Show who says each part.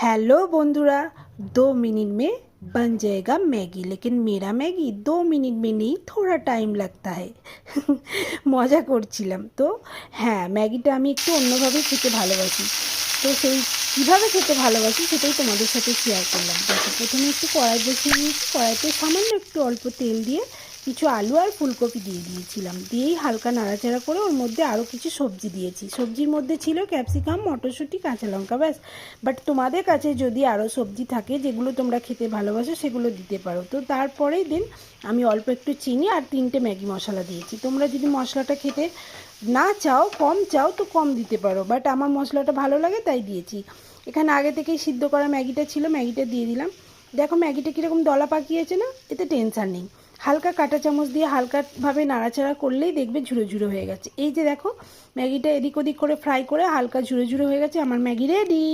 Speaker 1: Hello বন্ধুরা दो minute में बन जाएगा मैगी लेकिन मेरा मैगी दो मिनट में नहीं थोड़ा टाइम लगता है মজা করছিলাম তো হ্যাঁ ম্যাগিটা আমি একটু অন্যভাবে খেতে ভালোবাসি তো সেই কীভাবে খেতে ভালোবাসি সেটাই তোমাদের সাথে শেয়ার করলাম দেখো প্রথমে একটু কড়াই বসিয়ে নিয়েছি কড়াইতে সামান্য একটু অল্প তেল দিয়ে কিছু আলু আর ফুলকপি দিয়ে দিয়েছিলাম। দিয়েই হালকা নাড়াচাড়া করে ওর মধ্যে আরও কিছু সবজি দিয়েছি। সবজির মধ্যে ছিল ক্যাপসিকাম, মটরশুঁটি কাঁচা লঙ্কা ব্যাস। বাট তোমাদের কাছে যদি আরও সবজি থাকে যেগুলো তোমরা খেতে ভালোবাসো সেগুলো দিতে পারো। তো তারপরেই দিন আমি অল্প একটু চিনি আর তিনটে ম্যাগি মশলা দিয়েছি। তোমরা যদি মশলাটা খেতে না চাও, কম চাও, তো কম দিতে পারো। বাট আমার মশলাটা ভালো লাগে তাই দিয়েছি। এখানে আগে থেকেই সিদ্ধ করা ম্যাগিটা ছিল, ম্যাগিটা দিয়ে দিলাম। দেখো ম্যাগিটা কীরকম দলা পাকিয়েছে না? এতে টেনশান নেই। হালকা কাটা চামচ দিয়ে হালকাভাবে নাড়াচাড়া করলেই দেখবে ঝুড়ো ঝুড়ো হয়ে গেছে। এই যে দেখো, ম্যাগিটা এদিক ওদিক করে ফ্রাই করে হালকা ঝুড়ো ঝুড়ো হয়ে গেছে, আমার ম্যাগি রেডি